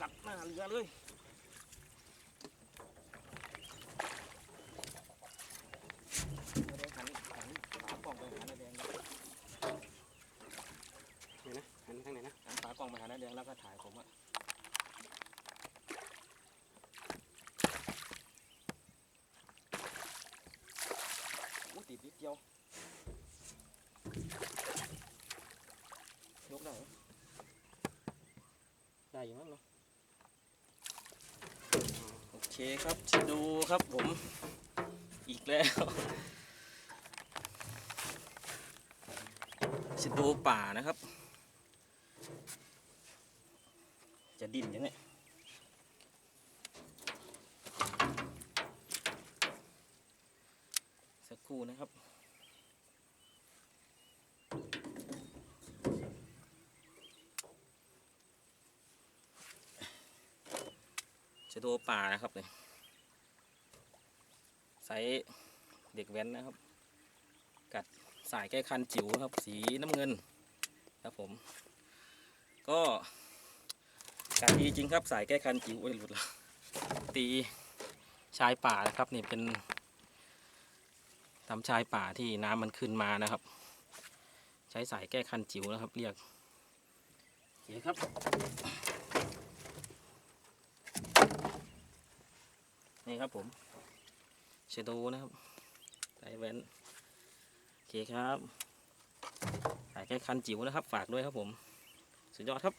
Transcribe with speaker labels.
Speaker 1: น้าเรือเลยหันหันฝากล้องไปหาหน้าแดง
Speaker 2: ไหนนะหันทางไหนนะ
Speaker 1: หันฝากล้องไปหาหน้าแดงแล้วก็ถ่ายผมอะอู้ติดนิดเดียวยกได้ไหมได้อยู่มั้งเนาะโอ เคครับจะดูครับผมอีกแล้วจะดูป่านะครับ จะดิ้นยังไงสักครู่นะครับ จะดูป่านะครับเนี่ยไซส์เด็กแว้นนะครับ กัดสายแก้คันจิ๋วนะครับ สีน้ำเงินครับผม ก็การดีจริงครับสายแก้คันจิ๋วไอ้ยหลุดละตีชายป่านะครับนี่เป็นทำชายป่าที่น้ำมันขึ้นมานะครับ ใช้สายแก้คันจิ๋วนะครับ เรียกโอเคครับ นี่ครับผมเชโดนะครับสายแว่นโอเคครับสายแค่คันจิ๋วนะครับ ฝากด้วยครับผม สุดยอดครับ